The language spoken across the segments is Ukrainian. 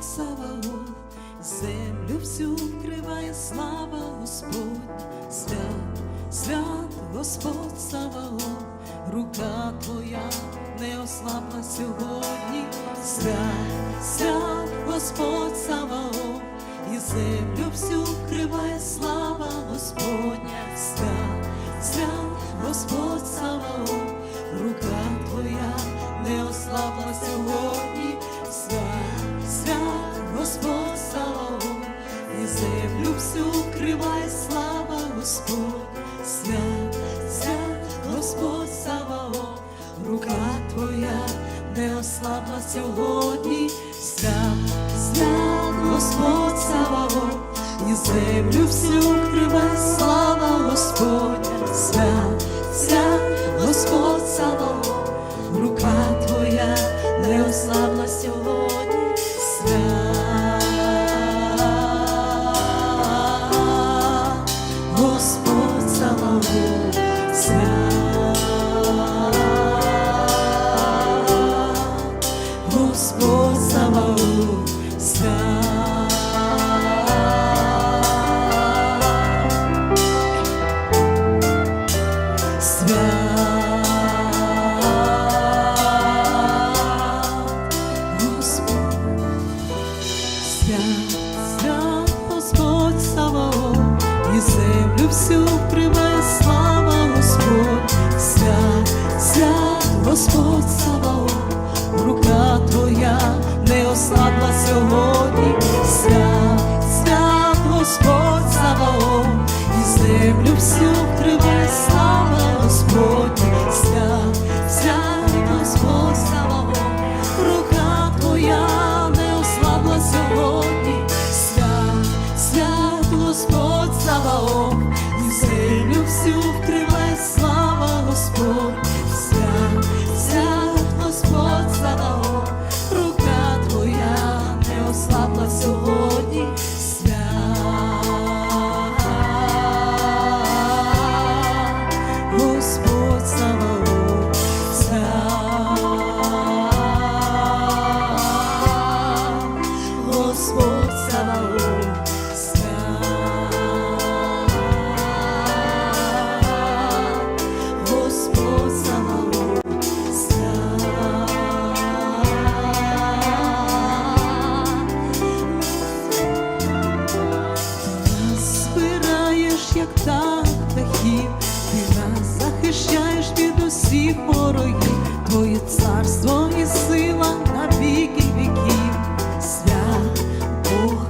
Господь Саваоф, землю всю вкриває слава Господь, свят, свят Господь Саваоф, рука твоя не ослабла сьогодні, свят, свят Господь Саваоф, і землю всю вкриває слава Господня, свят, свят Господь Саваоф, Господь, свят, свят, Господь Саваоф, рука твоя не ослабла сьогодні, свят, свят, Господь Саваоф, і землю всю криве, слава Господня, свят, свят, всю вкриває слава Господь, свят, свят, Господь Саваоф, рука твоя. Не ослабла сьогодні, не ослабла Твоє царство і сила на віки віків, свят Бог,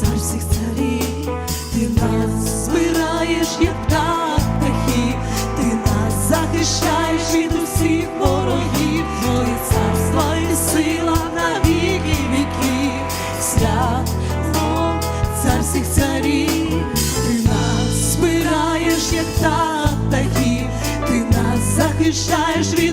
цар всіх царів, ти нас збираєш, як так птахів, ти нас захищаєш від усіх ворогів, Твоє царство і сила на віки віків, свят Бог, цар всіх царів, ти нас збираєш, як так птахів, ти нас захищаєш від